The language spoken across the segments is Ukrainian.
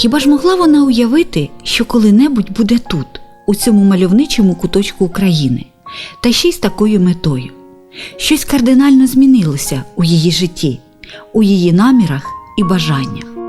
Хіба ж могла вона уявити, що коли-небудь буде тут, у цьому мальовничому куточку України, та ще й з такою метою? Щось кардинально змінилося у її житті, у її намірах і бажаннях.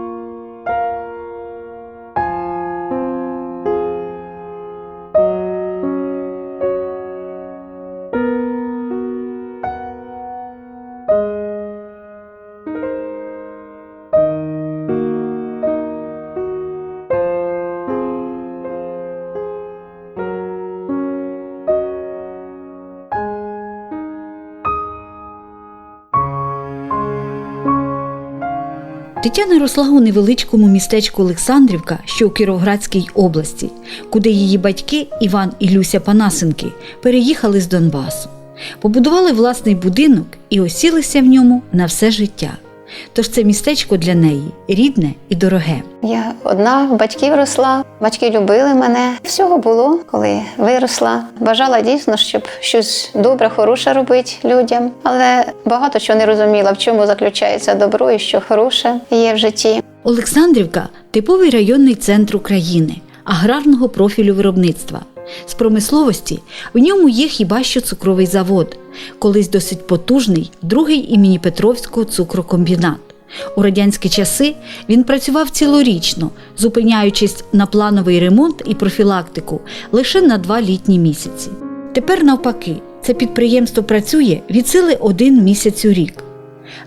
Тетяна росла у невеличкому містечку Олександрівка, що у Кіровоградській області, куди її батьки Іван і Люся Панасенки переїхали з Донбасу, побудували власний будинок і осілися в ньому на все життя. Тож це містечко для неї рідне і дороге. Я одна в батьків росла, батьки любили мене. Всього було, коли виросла. Бажала дійсно, щоб щось добре, хороше робити людям, але багато чого не розуміла, в чому заключається добро і що хороше є в житті. Олександрівка типовий районний центр України, аграрного профілю виробництва. З промисловості в ньому є хіба що цукровий завод, колись досить потужний, другий імені Петровського цукрокомбінат. У радянські часи він працював цілорічно, зупиняючись на плановий ремонт і профілактику лише на два літні місяці. Тепер, навпаки, це підприємство працює від сили один місяць у рік.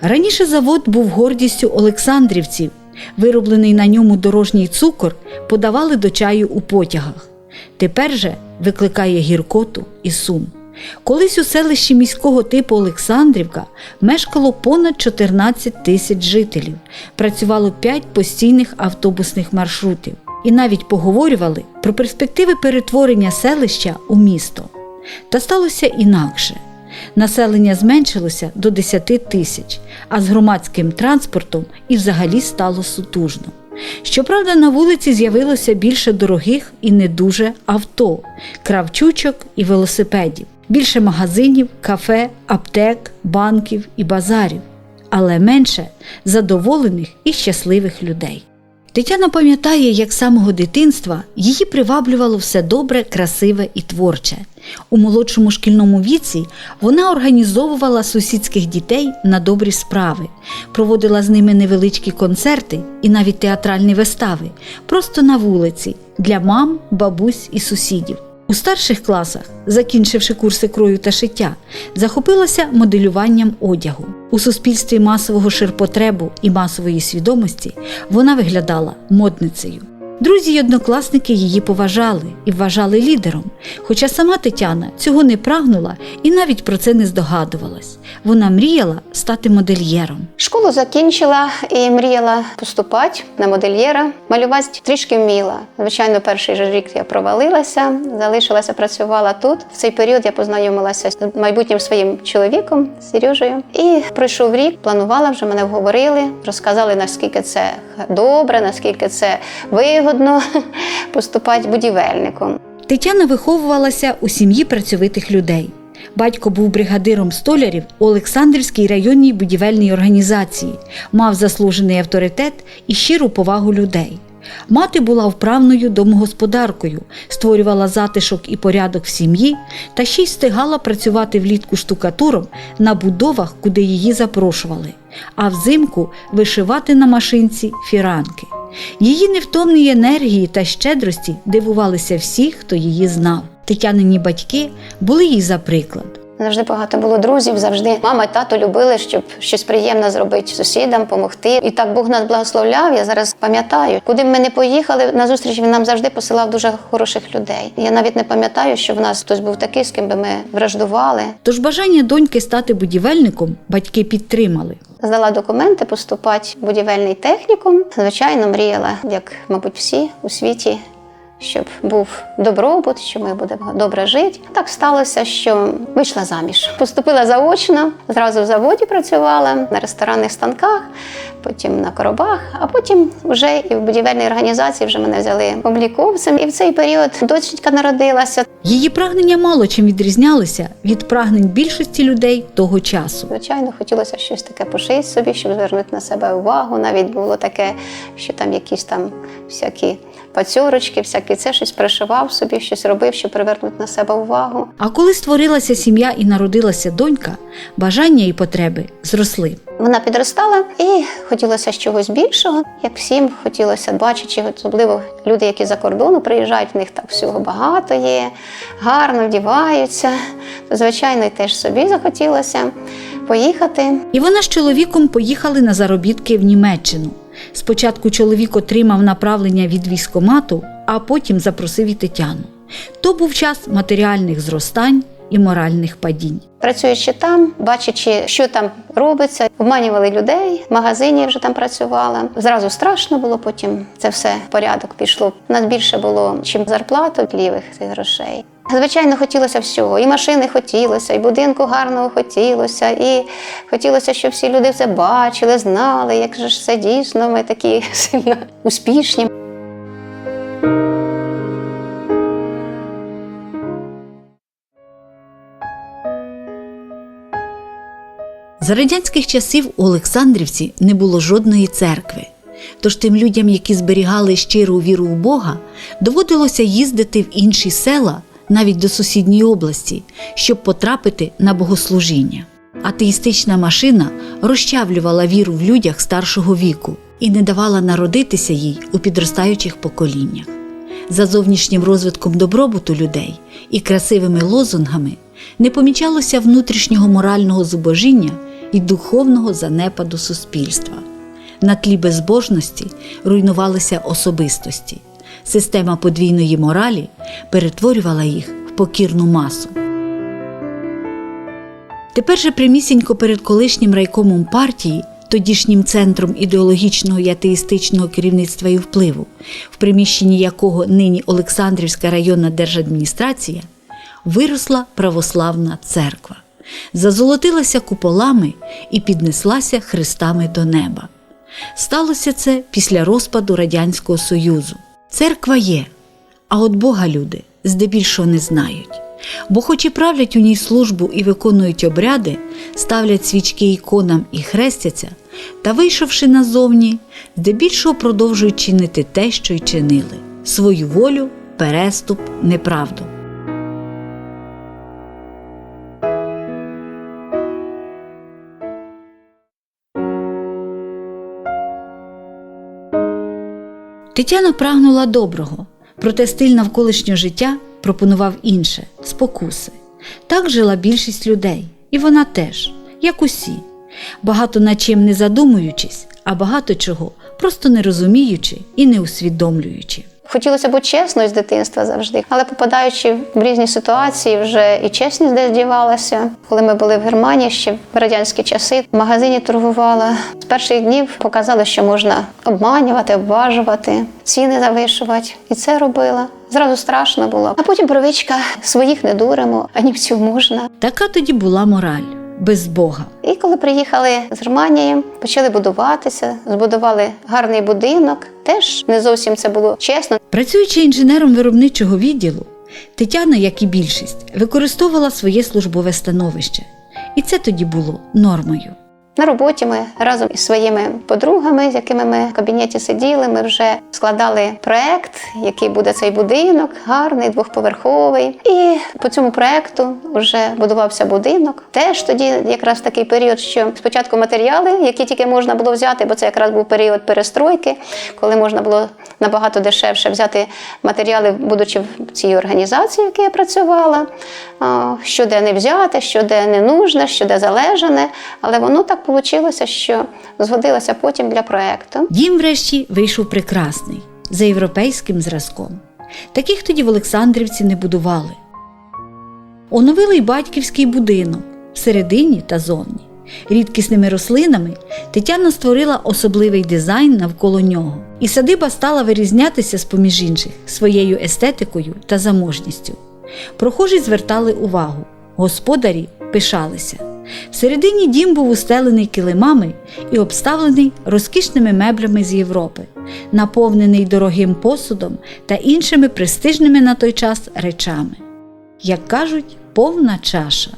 Раніше завод був гордістю Олександрівців. Вироблений на ньому дорожній цукор подавали до чаю у потягах. Тепер же викликає гіркоту і сум. Колись у селищі міського типу Олександрівка мешкало понад 14 тисяч жителів, працювало 5 постійних автобусних маршрутів і навіть поговорювали про перспективи перетворення селища у місто. Та сталося інакше. Населення зменшилося до 10 тисяч, а з громадським транспортом і взагалі стало сутужно. Щоправда, на вулиці з'явилося більше дорогих і не дуже авто, кравчучок і велосипедів, більше магазинів, кафе, аптек, банків і базарів, але менше задоволених і щасливих людей. Тетяна пам'ятає, як з самого дитинства її приваблювало все добре, красиве і творче. У молодшому шкільному віці вона організовувала сусідських дітей на добрі справи, проводила з ними невеличкі концерти і навіть театральні вистави, просто на вулиці для мам, бабусь і сусідів. У старших класах, закінчивши курси крою та шиття, захопилася моделюванням одягу. У суспільстві масового ширпотребу і масової свідомості вона виглядала модницею. Друзі й однокласники її поважали і вважали лідером, хоча сама Тетяна цього не прагнула і навіть про це не здогадувалась. Вона мріяла стати модельєром. Школу закінчила і мріяла поступати на модельєра. Малювати трішки вміла. Звичайно, перший же рік я провалилася, залишилася, працювала тут. В цей період я познайомилася з майбутнім своїм чоловіком Сережею. І пройшов рік, планувала вже мене вговорили, розказали, наскільки це добре, наскільки це вигодно поступати будівельником. Тетяна виховувалася у сім'ї працьовитих людей. Батько був бригадиром столярів у Олександрівській районній будівельній організації, мав заслужений авторитет і щиру повагу людей. Мати була вправною домогосподаркою, створювала затишок і порядок в сім'ї та ще й встигала працювати влітку штукатуром на будовах, куди її запрошували, а взимку вишивати на машинці фіранки. Її невтомній енергії та щедрості дивувалися всі, хто її знав. Тетянині батьки були їй за приклад. Завжди багато було друзів, завжди мама і тато любили, щоб щось приємне зробити сусідам, допомогти. І так Бог нас благословляв. Я зараз пам'ятаю, куди б ми не поїхали на зустріч, він нам завжди посилав дуже хороших людей. Я навіть не пам'ятаю, що в нас хтось був такий, з ким би ми враждували. Тож бажання доньки стати будівельником батьки підтримали. Здала документи поступати в будівельний технікум. Звичайно, мріяла, як, мабуть, всі у світі, щоб був добробут, що ми будемо добре жити. Так сталося, що вийшла заміж. Поступила заочно, зразу в заводі працювала на ресторанних станках, потім на коробах, а потім вже і в будівельній організації вже мене взяли обліковцем. І в цей період дочка народилася. Її прагнення мало чим відрізнялися від прагнень більшості людей того часу. Звичайно, хотілося щось таке пошити собі, щоб звернути на себе увагу. Навіть було таке, що там якісь там всякі пацьорочки, всякі це щось пришивав собі, щось робив, щоб привернути на себе увагу. А коли створилася сім'я і народилася донька, бажання і потреби зросли. Вона підростала і хотілося чогось більшого, як всім хотілося бачити, особливо люди, які за кордону приїжджають, в них так всього багато є, гарно вдіваються. То, звичайно, і теж собі захотілося поїхати. І вона з чоловіком поїхали на заробітки в Німеччину. Спочатку чоловік отримав направлення від військомату, а потім запросив і Тетяну. То був час матеріальних зростань і моральних падінь. Працюючи там, бачачи, що там робиться, обманювали людей, в магазині вже там працювала. Зразу страшно було, потім це все в порядок пішло. У нас більше було, чим зарплату лівих цих грошей. Звичайно, хотілося всього. І машини хотілося, і будинку гарного хотілося, і хотілося, щоб всі люди це бачили, знали, як же ж це дійсно. Ми такі сильно успішні. За радянських часів у Олександрівці не було жодної церкви. Тож тим людям, які зберігали щиру віру у Бога, доводилося їздити в інші села, навіть до сусідньої області, щоб потрапити на богослужіння. Атеїстична машина розчавлювала віру в людях старшого віку і не давала народитися їй у підростаючих поколіннях. За зовнішнім розвитком добробуту людей і красивими лозунгами не помічалося внутрішнього морального зубожіння і духовного занепаду суспільства. На тлі безбожності руйнувалися особистості. Система подвійної моралі перетворювала їх в покірну масу. Тепер же прямісінько перед колишнім райкомом партії, тодішнім центром ідеологічного і атеїстичного керівництва і впливу, в приміщенні якого нині Олександрівська районна держадміністрація, виросла православна церква, зазолотилася куполами і піднеслася хрестами до неба. Сталося це після розпаду Радянського Союзу. Церква є, а от Бога люди здебільшого не знають. Бо, хоч і правлять у ній службу і виконують обряди, ставлять свічки іконам і хрестяться, та, вийшовши назовні, здебільшого продовжують чинити те, що й чинили свою волю, переступ, неправду. Тетяна прагнула доброго, проте стиль навколишнього життя пропонував інше спокуси. Так жила більшість людей, і вона теж, як усі, багато над чим не задумуючись, а багато чого просто не розуміючи і не усвідомлюючи. Хотілося бути чесною з дитинства завжди, але попадаючи в різні ситуації, вже і чесність десь дівалася. Коли ми були в Германії ще в радянські часи, в магазині торгувала. З перших днів показали, що можна обманювати, обважувати, ціни завишувати. І це робила. Зразу страшно було. А потім привичка своїх не дуримо, а німців можна. Така тоді була мораль без Бога. І коли приїхали з Германії, почали будуватися, збудували гарний будинок. Теж не зовсім це було чесно. Працюючи інженером виробничого відділу, Тетяна, як і більшість, використовувала своє службове становище. І це тоді було нормою. На роботі ми разом із своїми подругами, з якими ми в кабінеті сиділи, ми вже складали проект, який буде цей будинок, гарний, двохповерховий. І по цьому проекту вже будувався будинок. Теж тоді якраз такий період, що спочатку матеріали, які тільки можна було взяти, бо це якраз був період перестройки, коли можна було набагато дешевше взяти матеріали, будучи в цій організації, в якій я працювала, що де не взяти, що де не нужне, що де залежане. Але воно так вийшло, що згодилося потім для проекту. Дім, врешті, вийшов прекрасний, за європейським зразком. Таких тоді в Олександрівці не будували. Оновили й батьківський будинок всередині та зовні. Рідкісними рослинами Тетяна створила особливий дизайн навколо нього, і садиба стала вирізнятися з поміж інших своєю естетикою та заможністю. Прохожі звертали увагу, господарі пишалися. Всередині дім був устелений килимами і обставлений розкішними меблями з Європи, наповнений дорогим посудом та іншими престижними на той час речами. Як кажуть, повна чаша.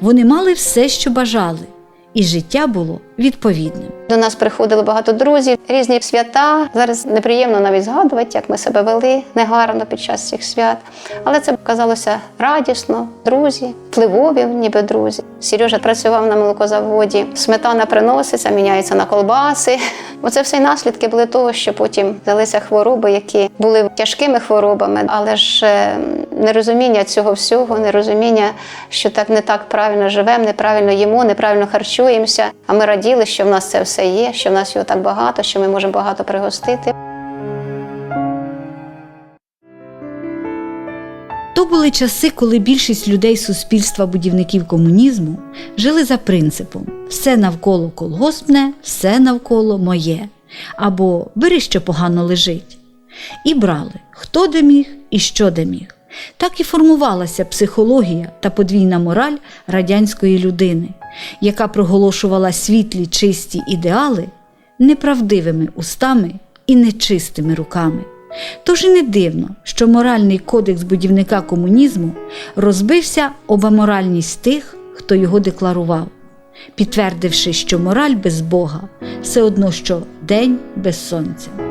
Вони мали все, що бажали, і життя було відповідним. До нас приходило багато друзів, різні свята. Зараз неприємно навіть згадувати, як ми себе вели негарно під час цих свят. Але це казалося радісно, друзі, впливові, ніби друзі. Сережа працював на молокозаводі, сметана приноситься, міняється на колбаси. Оце все наслідки були того, що потім взялися хвороби, які були тяжкими хворобами, але ж е, нерозуміння цього всього, нерозуміння, що так не так правильно живемо, неправильно їмо, неправильно харчуємося. А ми раділи, що в нас це все є, що в нас його так багато, що ми можемо багато пригостити. То були часи, коли більшість людей суспільства будівників комунізму жили за принципом все навколо колгоспне, все навколо моє, або бери, що погано лежить. І брали, хто де міг і що де міг. Так і формувалася психологія та подвійна мораль радянської людини, яка проголошувала світлі чисті ідеали неправдивими устами і нечистими руками. Тож і не дивно, що моральний кодекс будівника комунізму розбився об аморальність тих, хто його декларував, підтвердивши, що мораль без Бога все одно, що день без сонця.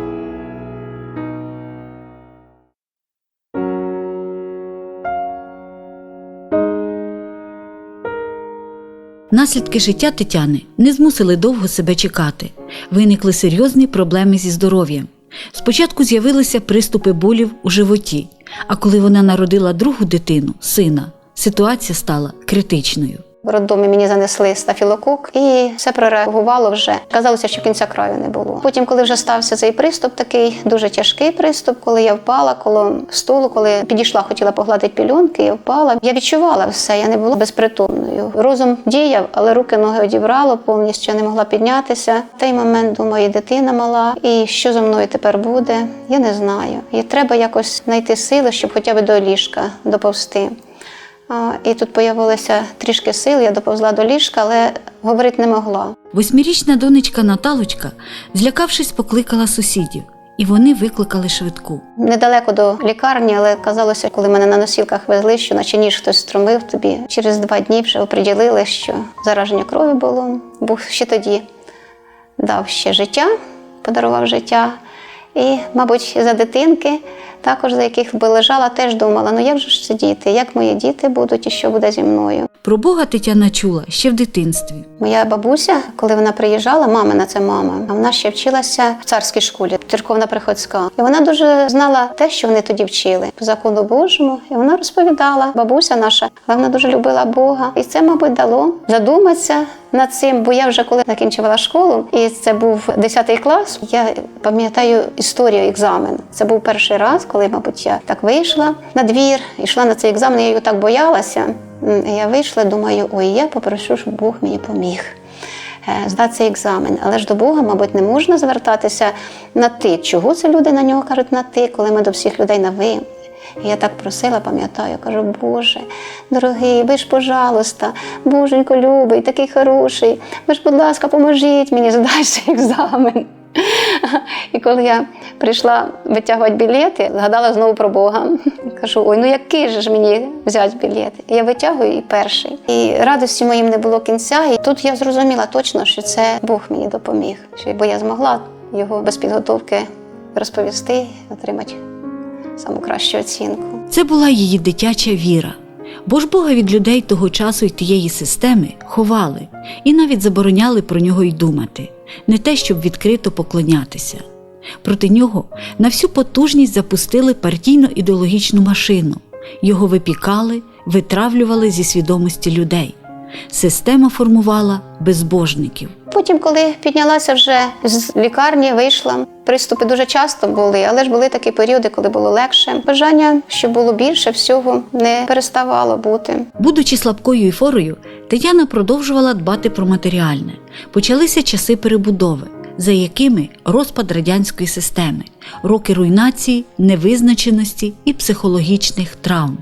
Наслідки життя Тетяни не змусили довго себе чекати. Виникли серйозні проблеми зі здоров'ям. Спочатку з'явилися приступи болів у животі, а коли вона народила другу дитину, сина, ситуація стала критичною. Роддомі мені занесли стафілокок, і все прореагувало вже. Казалося, що кінця краю не було. Потім, коли вже стався цей приступ, такий дуже тяжкий приступ, коли я впала коло столу, коли підійшла, хотіла погладити пільонки, я впала. Я відчувала все, я не була безпритомною. Розум діяв, але руки ноги одібрало повністю, я не могла піднятися. В той момент думаю, дитина мала, і що зі мною тепер буде, я не знаю. І треба якось знайти сили, щоб хоча б до ліжка доповзти. І тут появилося трішки сил, я доповзла до ліжка, але говорити не могла. Восьмирічна донечка Наталочка, злякавшись, покликала сусідів, і вони викликали швидку. Недалеко до лікарні, але казалося, коли мене на носілках везли, що наче ніж хтось струмив тобі. Через два дні вже оприділили, що зараження крові було. Був ще тоді дав ще життя, подарував життя. І, мабуть, за дитинки, також за яких би лежала, теж думала: ну як же ж це діти, як мої діти будуть і що буде зі мною. Про Бога Тетяна чула ще в дитинстві. Моя бабуся, коли вона приїжджала, мамина це мама, а вона ще вчилася в царській школі, церковна приходська. І вона дуже знала те, що вони тоді вчили по закону Божому. І вона розповідала, бабуся наша, але вона дуже любила Бога. І це, мабуть, дало задуматися над цим. Бо я вже коли закінчувала школу, і це був 10 клас. Я пам'ятаю історію екзамен. Це був перший раз, коли, мабуть, я так вийшла на двір, йшла на цей екзамен. Я його так боялася. Я вийшла, думаю, ой, я попрошу, щоб Бог мені поміг е, здати цей екзамен. Але ж до Бога, мабуть, не можна звертатися на ти. Чого це люди на нього кажуть на ти, коли ми до всіх людей на ви? І я так просила, пам'ятаю, кажу, Боже, дорогий, ви ж, пожалуйста, Боженько любий, такий хороший. Ви ж, будь ласка, поможіть мені здати цей екзамен. І коли я прийшла витягувати білети, згадала знову про Бога. Кажу, ой, ну який же ж мені взяти білет? Я витягую і перший. І радості моїм не було кінця. І тут я зрозуміла точно, що це Бог мені допоміг. Бо я змогла його без підготовки розповісти, отримати саму кращу оцінку. Це була її дитяча віра. Бо ж Бога від людей того часу й тієї системи ховали і навіть забороняли про нього й думати, не те, щоб відкрито поклонятися. Проти нього на всю потужність запустили партійно-ідеологічну машину, його випікали, витравлювали зі свідомості людей. Система формувала безбожників. Потім, коли піднялася вже з лікарні, вийшла. Приступи дуже часто були, але ж були такі періоди, коли було легше. Бажання, щоб було більше всього, не переставало бути. Будучи слабкою і форою, Тетяна продовжувала дбати про матеріальне. Почалися часи перебудови, за якими розпад радянської системи, роки руйнації, невизначеності і психологічних травм.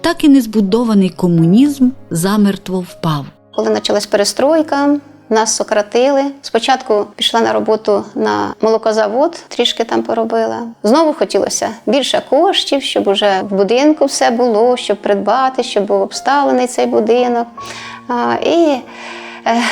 Так і незбудований комунізм замертво впав. Коли почалась перестройка, нас сократили. Спочатку пішла на роботу на молокозавод, трішки там поробила. Знову хотілося більше коштів, щоб уже в будинку все було, щоб придбати, щоб був обставлений цей будинок. А, і е,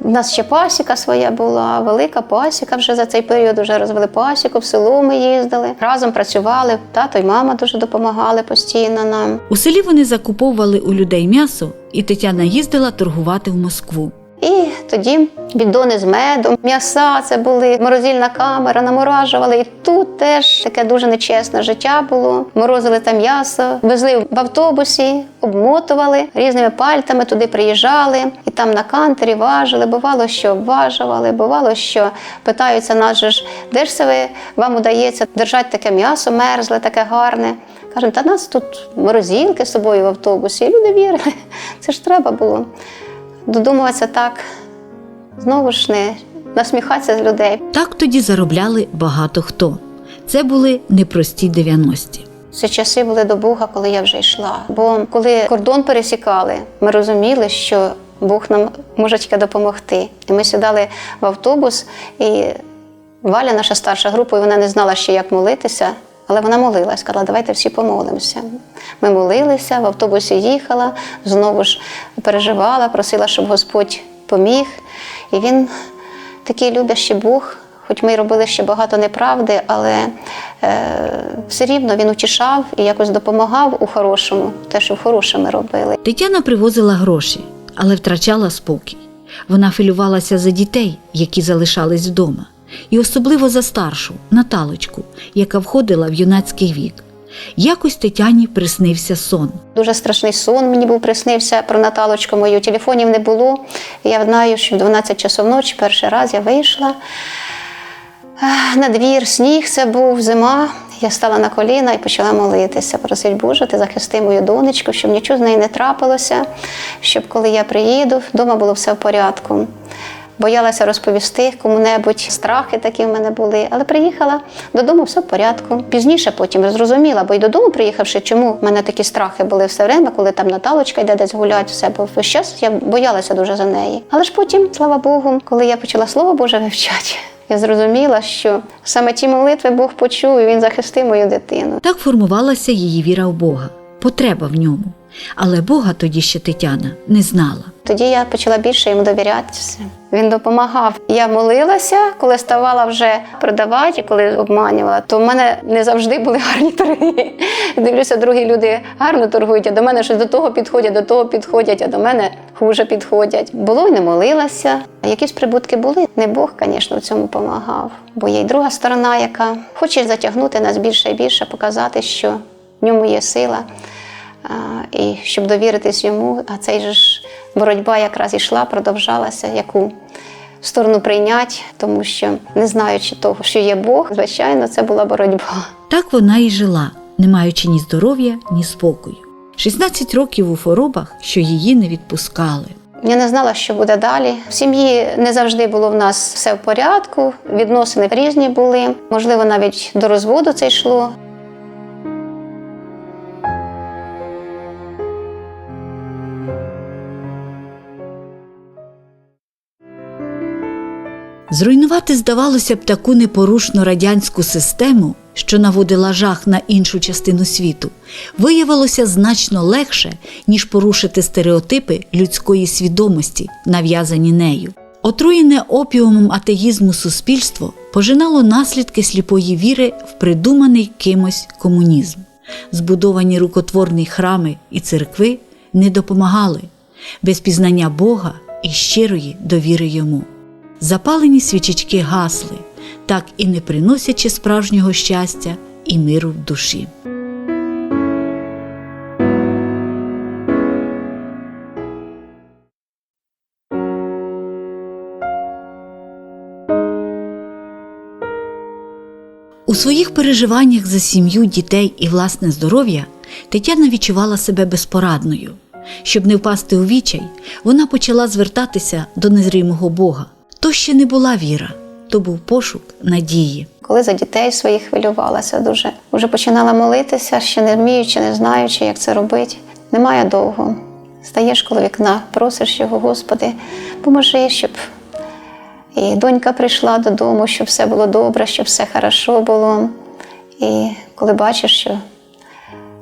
у нас ще пасіка своя була, велика пасіка. Вже за цей період вже розвели пасіку, в село ми їздили. Разом працювали. Тато й мама дуже допомагали постійно нам. У селі вони закуповували у людей м'ясо, і Тетяна їздила торгувати в Москву. І тоді бідони з медом, м'яса це були, морозильна камера, наморажували. І тут теж таке дуже нечесне життя було. Морозили там м'ясо, везли в автобусі, обмотували різними пальтами, туди приїжджали, і там на кантері важили. Бувало, що обважували, бувало, що питаються нас же ж, де ж це ви вам удається держати таке м'ясо мерзле, таке гарне. Кажемо, та нас тут морозилки з собою в автобусі. І люди вірили. Це ж треба було додумуватися так, знову ж не насміхатися з людей. Так тоді заробляли багато хто. Це були непрості 90-ті. Це часи були до Бога, коли я вже йшла. Бо коли кордон пересікали, ми розуміли, що Бог нам може тільки допомогти. І ми сідали в автобус, і Валя, наша старша група, і вона не знала ще, як молитися, але вона молилась, сказала, давайте всі помолимося. Ми молилися, в автобусі їхала, знову ж переживала, просила, щоб Господь поміг. І він такий любящий Бог. Хоч ми й робили ще багато неправди, але е, все рівно він утішав і якось допомагав у хорошому, те, що в хорошому робили. Тетяна привозила гроші, але втрачала спокій. Вона хвилювалася за дітей, які залишались вдома, і особливо за старшу Наталочку, яка входила в юнацький вік. Якось Тетяні приснився сон. Дуже страшний сон мені був приснився про Наталочку мою. Телефонів не було. Я знаю, що в 12 часов ночі перший раз я вийшла на двір, сніг це був, зима. Я стала на коліна і почала молитися. Просить Боже, ти захисти мою донечку, щоб нічого з нею не трапилося, щоб коли я приїду, вдома було все в порядку. Боялася розповісти кому-небудь, страхи такі в мене були, але приїхала додому, все в порядку. Пізніше потім зрозуміла, бо й додому приїхавши, чому в мене такі страхи були все время, коли там Наталочка йде десь гулять, все, бо весь час я боялася дуже за неї. Але ж потім, слава Богу, коли я почала слово Боже вивчати, я зрозуміла, що саме ті молитви Бог почув, і він захистив мою дитину. Так формувалася її віра в Бога, потреба в ньому. Але Бога тоді ще Тетяна не знала. Тоді я почала більше йому довірятися. Він допомагав. Я молилася, коли ставала вже продавати, коли обманювала, то в мене не завжди були гарні торги. Дивлюся, другі люди гарно торгують, а до мене щось до того підходять, до того підходять, а до мене хуже підходять. Було й не молилася. Якісь прибутки були. Не Бог, звісно, в цьому допомагав. Бо є й друга сторона, яка хоче затягнути нас більше і більше, показати, що в ньому є сила. І щоб довіритись йому, а цей же ж боротьба якраз ішла, продовжалася, яку сторону прийняти, тому що не знаючи того, що є Бог, звичайно, це була боротьба. Так вона і жила, не маючи ні здоров'я, ні спокою. 16 років у хворобах, що її не відпускали. Я не знала, що буде далі. В сім'ї не завжди було в нас все в порядку, відносини різні були. Можливо, навіть до розводу це йшло. Зруйнувати, здавалося б, таку непорушну радянську систему, що наводила жах на іншу частину світу, виявилося значно легше, ніж порушити стереотипи людської свідомості, нав'язані нею. Отруєне опіумом атеїзму суспільство пожинало наслідки сліпої віри в придуманий кимось комунізм. Збудовані рукотворні храми і церкви не допомагали без пізнання Бога і щирої довіри йому. Запалені свічечки гасли, так і не приносячи справжнього щастя і миру в душі. У своїх переживаннях за сім'ю, дітей і власне здоров'я Тетяна відчувала себе безпорадною. Щоб не впасти у вічай, вона почала звертатися до незрімого Бога. То ще не була віра, то був пошук надії. Коли за дітей своїх хвилювалася дуже. Вже починала молитися, ще не вміючи, не знаючи, як це робити. Немає довго. Стаєш коло вікна, просиш його, Господи, поможи, щоб і донька прийшла додому, щоб все було добре, щоб все хорошо було. І коли бачиш, що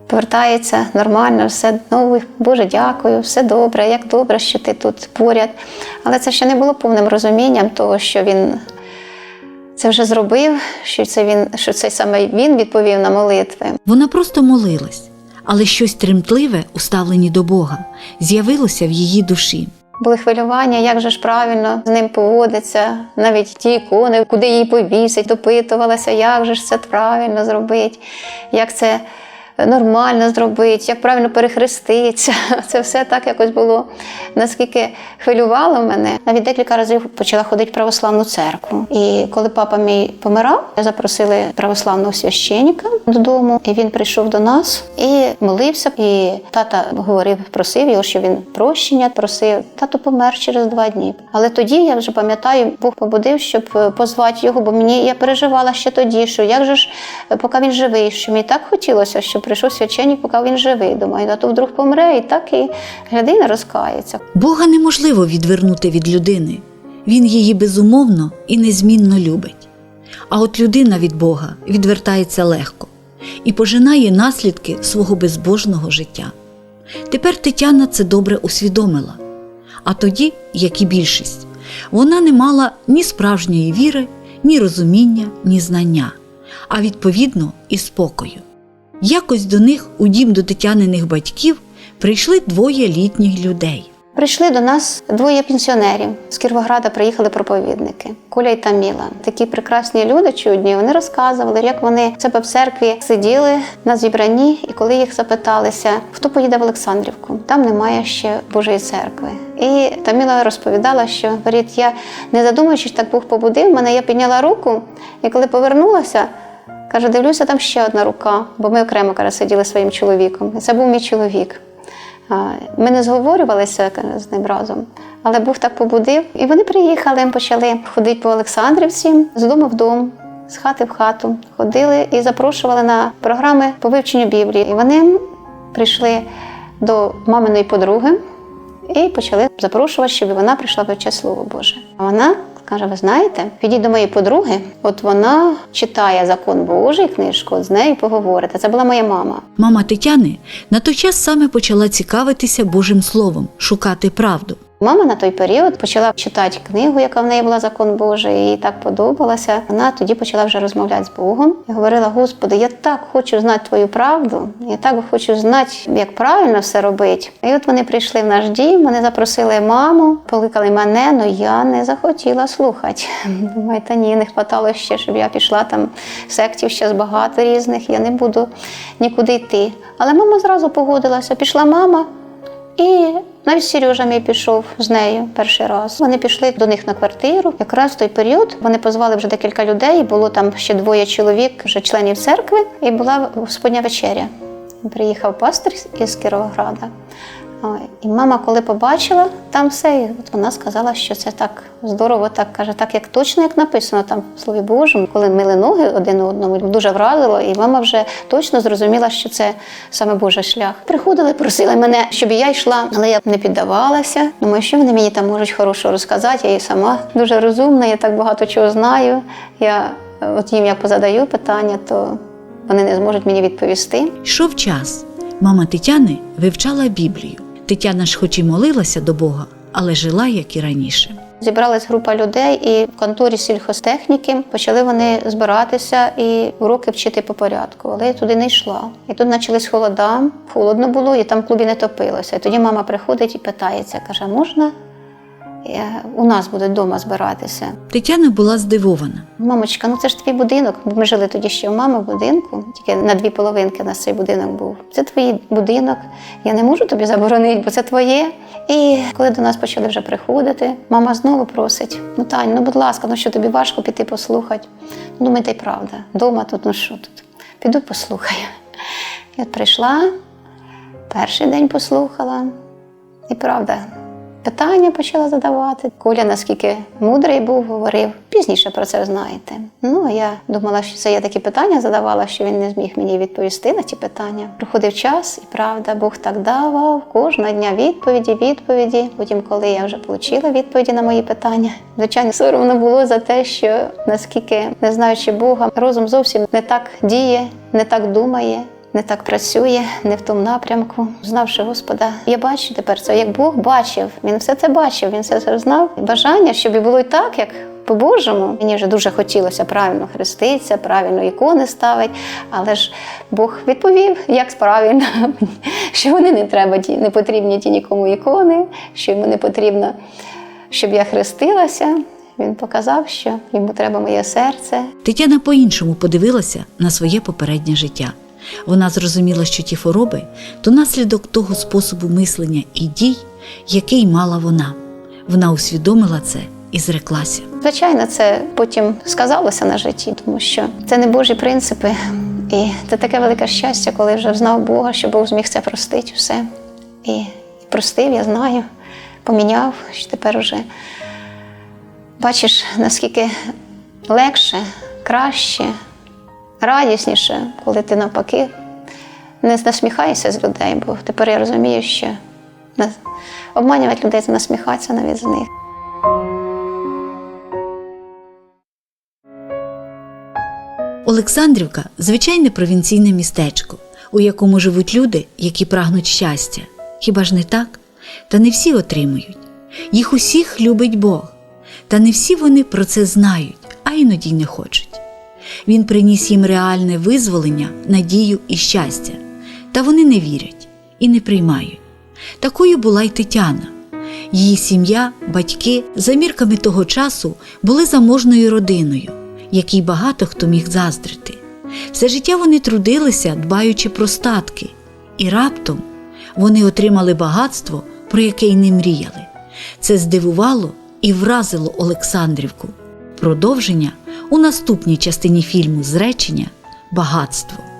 повертається нормально, все знову, Боже, дякую, все добре, як добре, що ти тут поряд. Але це ще не було повним розумінням того, що він це вже зробив, що це він, що це саме він відповів на молитви. Вона просто молилась, але щось тремтливе, уставлені до Бога, з'явилося в її душі. Були хвилювання, як же ж правильно з ним поводиться, навіть ті ікони, куди її повісить, допитувалася, як же ж це правильно зробити, як це нормально зробити, як правильно перехреститися. Це все так якось було. Наскільки хвилювало мене, навіть декілька разів почала ходити в православну церкву. І коли папа мій помирав, запросили православного священника додому, і він прийшов до нас і молився. І тата говорив, просив його, що він прощення просив. Тато помер через два дні. Але тоді я вже пам'ятаю, Бог побудив, щоб е, позвати його, бо мені я переживала ще тоді, що як же ж, е, поки він живий, що мені так хотілося, щоб прийшов священник, поки він живий. Думаю, а то вдруг помре, і так і людина розкається. Бога неможливо відвернути від людини. Він її безумовно і незмінно любить. А от людина від Бога відвертається легко і пожинає наслідки свого безбожного життя. Тепер Тетяна це добре усвідомила. А тоді, як і більшість, вона не мала ні справжньої віри, ні розуміння, ні знання, а відповідно і спокою. Якось до них у дім до Тетяниних батьків прийшли двоє літніх людей. Прийшли до нас двоє пенсіонерів з Кіровограда. Приїхали проповідники Коля і Таміла. Такі прекрасні люди чудні. Вони розказували, як вони себе в церкві сиділи на зібранні, і коли їх запиталися, хто поїде в Олександрівку, там немає ще Божої церкви. І Таміла розповідала, що говорить, я не задумуючись, так Бог побудив мене. Я підняла руку, і коли повернулася. Каже, дивлюся, там ще одна рука, бо ми окремо каже, сиділи своїм чоловіком. Це був мій чоловік. Ми не зговорювалися з ним разом, але Бог так побудив. І вони приїхали, почали ходити по Олександрівці з дому в дом, з хати в хату. Ходили і запрошували на програми по вивченню Біблії. І вони прийшли до маминої подруги і почали запрошувати, щоб вона прийшла вивчати Слово Боже. Вона каже: ви знаєте, підіть до моєї подруги, от вона читає закон Божий книжку, з нею поговорите. Це була моя мама. Мама Тетяни на той час саме почала цікавитися Божим Словом, шукати правду. Мама на той період почала читати книгу, яка в неї була закон Божий, їй так подобалося. Вона тоді почала вже розмовляти з Богом і говорила: Господи, я так хочу знати твою правду, я так хочу знати, як правильно все робити. І от вони прийшли в наш дім, вони запросили маму, покликали мене, але я не захотіла слухати. Думаю, та ні, не хватало ще, щоб я пішла там сектів ще багато різних. Я не буду нікуди йти. Але мама зразу погодилася. Пішла мама. І навіть Сережа мій пішов з нею перший раз. Вони пішли до них на квартиру. Якраз в той період вони позвали вже декілька людей. Було там ще двоє чоловік, вже членів церкви, і була Господня вечеря. Приїхав пастор із Кіровограда. І мама, коли побачила там все, вона сказала, що це так здорово, так каже, так як точно як написано там в Слові Божому, коли мили ноги один одному, дуже вразило, і мама вже точно зрозуміла, що це саме Божий шлях. Приходили, просили мене, щоб я йшла, але я не піддавалася. Думаю, що вони мені там можуть хорошого розказати. Я і сама дуже розумна, я так багато чого знаю. Я е, от їм як позадаю питання, то вони не зможуть мені відповісти. Йшов час. Мама Тетяни вивчала Біблію. Тетяна ж хоч і молилася до Бога, але жила, як і раніше. Зібралась група людей, і в конторі сільхозтехніки почали вони збиратися і уроки вчити по порядку. Але я туди не йшла. І тут почались холода, холодно було, і там в клубі не топилося. І тоді мама приходить і питається, каже: можна у нас будуть вдома збиратися. Тетяна була здивована. Мамочка, ну це ж твій будинок. Ми жили тоді ще у мами в будинку, тільки на дві половинки у нас цей будинок був. Це твій будинок. Я не можу тобі заборонити, бо це твоє. І коли до нас почали вже приходити, мама знову просить: ну Тань, ну будь ласка, ну що тобі важко піти послухати? Ну, думаю, та й правда. Дома тут, ну що тут? Піду послухаю. І от прийшла, перший день послухала, і правда, питання почала задавати. Коля, наскільки мудрий був, говорив, пізніше про це знаєте. Ну, а я думала, що це я такі питання задавала, що він не зміг мені відповісти на ті питання. Проходив час, і правда, Бог так давав кожного дня відповіді, відповіді. Потім, коли я вже отримала відповіді на мої питання, звичайно, соромно було за те, що наскільки, не знаючи Бога, розум зовсім не так діє, не так думає не так працює, не в тому напрямку. Знавши Господа, я бачу тепер це, як Бог бачив. Він все це бачив, він все це знав. Бажання, щоб і було і так, як по-божому. Мені вже дуже хотілося правильно хреститися, правильно ікони ставити, але ж Бог відповів, як правильно, що вони не треба, ті- не потрібні ті нікому ікони, що йому не потрібно, щоб я хрестилася. Він показав, що йому треба моє серце, Тетяна по-іншому подивилася на своє попереднє життя. Вона зрозуміла, що ті хвороби то наслідок того способу мислення і дій, який мала вона. Вона усвідомила це і зреклася. Звичайно, це потім сказалося на житті, тому що це не Божі принципи. І це таке велике щастя, коли вже знав Бога, що Бог зміг це простити все. І простив, я знаю, поміняв, що тепер вже бачиш, наскільки легше, краще, радісніше, коли ти навпаки не насміхаєшся з людей, бо тепер я розумію, що обманювати людей це насміхатися навіть з них. Олександрівка звичайне провінційне містечко, у якому живуть люди, які прагнуть щастя. Хіба ж не так? Та не всі отримують. Їх усіх любить Бог. Та не всі вони про це знають, а іноді й не хочуть. Він приніс їм реальне визволення, надію і щастя. Та вони не вірять і не приймають. Такою була й Тетяна. Її сім'я, батьки, за мірками того часу, були заможною родиною, якій багато хто міг заздрити. Все життя вони трудилися, дбаючи про статки, і раптом вони отримали багатство, про яке й не мріяли. Це здивувало і вразило Олександрівку. Продовження у наступній частині фільму Зречення Багатство.